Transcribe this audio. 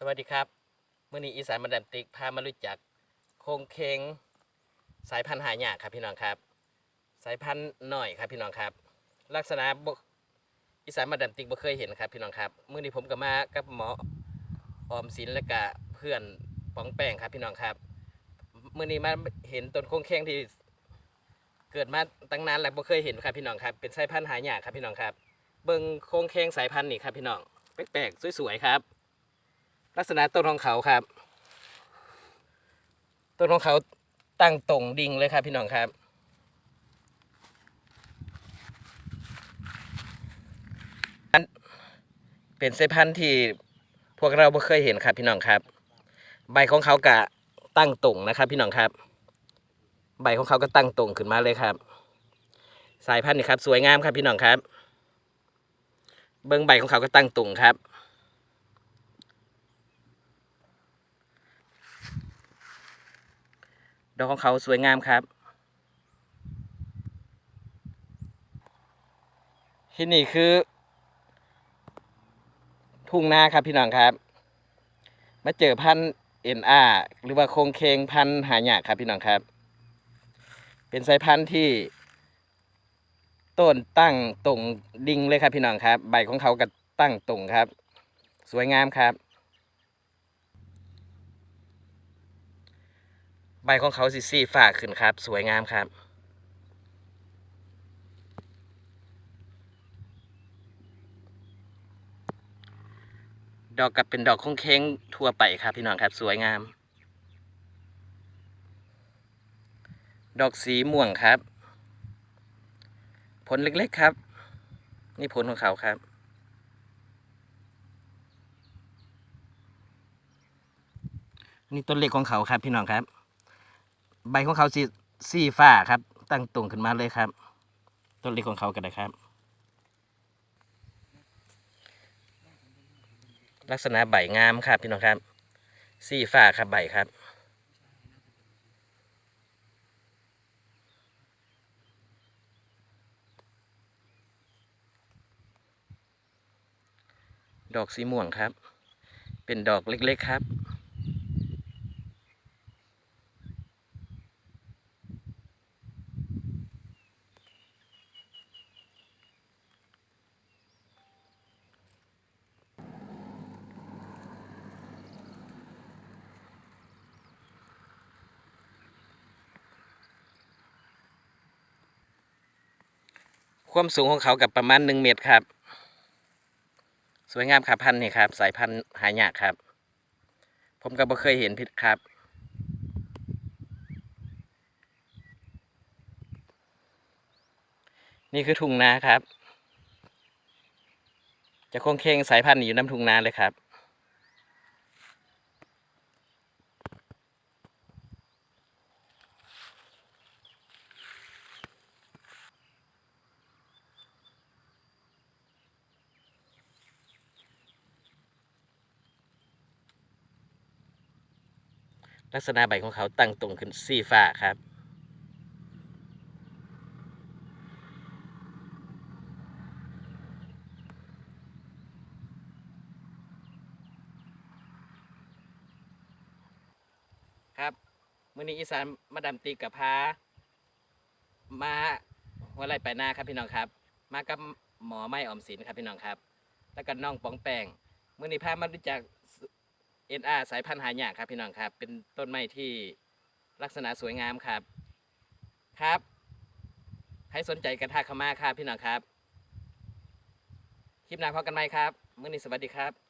สวัสดีครับมื่อนี้อีสานมาดามติกพามารู้จักโคงเคงสายพันธุ์หายากครับพี่น้องครับ สายพันธุ์หน่อยครับพี่น้องครับ ลักษณะบอีสานมาดามติกบ่เคยเห็นครับพี่น้องครับมื่อนี้ผมก็มากับหมอออมสินและก็เพื่อนปองแป้งครับพี่น้องครับมื่อนี้มาเห็นต้นโคงเคงที่เกิดมาตั้งนานแล้วบ่เคยเห็นครับพี่น้องครับ เป็นสายพันธุ์หายากครับพี่น้องครับ เบิ่งโคงเคงสายพันธุ์นี่ครับพี่น้องแปลกๆสวยๆครับ ลักษณะต้นของเขาครับ ต้นของเขาตั้งตรงดิ่งเลยครับพี่น้องครับอันเป็นสายพันธุ์ที่พวกเราไม่เคยเห็นครับพี่น้องครับ ใบของเขากะตั้งตรงนะครับ พี่น้องครับ ใบของเขาก็ตั้งตรงขึ้นมาเลยครับ สายพันธุ์นี่ครับ สวยงามครับพี่น้องครับ เบิ้องใบของเขาก็ตั้งตรงครับ ดอกของเขาสวยงามครับ ที่นี่คือ ทุ่งนาครับพี่น้องครับ มาเจอพันเอ็นอาหรือว่าโคงเคงพันหายากครับพี่น้องครับ เป็นสายพันธุ์ที่ต้นตั้งตรงดิ่งเลยครับพี่น้องครับ ใบของเขาก็ตั้งตรงครับ สวยงามครับ ใบของเขาสีสีฝากขึ้นครับ สวยงามครับ ดอกกับเป็นดอกคงเค้งทั่วไปครับพี่น้องครับสวยงาม ดอกสีม่วงครับ ผลเล็กๆครับ นี่ผลของเขาครับนี่ต้นเล็กของเขาครับพี่น้องครับ ใบของเขาสีสีฟ้าครับ ตั้งตรงขึ้นมาเลยครับ ต้นเล็กของเขากันนะครับ ลักษณะใบงามครับพี่น้องครับ สีฟ้าครับใบครับดอกสีม่วงครับ เป็นดอกเล็กๆครับ ความสูงของเขากับประมาณหนึ่งเมตรครับ สวยงามครับพันธุ์นี่ครับ สายพันธุ์หายากครับ ผมก็บ่เคยเห็นพิษครับนี่คือทุ่งนาครับ จะคงเคงสายพันธุ์อยู่น้ำทุ่งนาเลยครับ ลักษณะใบของเขาตั้งตรงขึ้นสีฟ้าครับ ครับมื่อนี้อีสานมาดามตีกับพามาหัวไรไปหน้าครับพี่น้องครับ มากับหมอไม่อมสินครับพี่น้องครับ แล้วก็น้องป๋องแปงมื่อนี้พามารู้จัก เอ็นอาสายพันธุ์หายากครับพี่น้องครับ เป็นต้นไม้ที่ลักษณะสวยงามครับครับใครสนใจกระทาเข้ามาครับพี่น้องครับ คลิปหน้าพบกันไหมครับ มื้อนี้สวัสดีครับ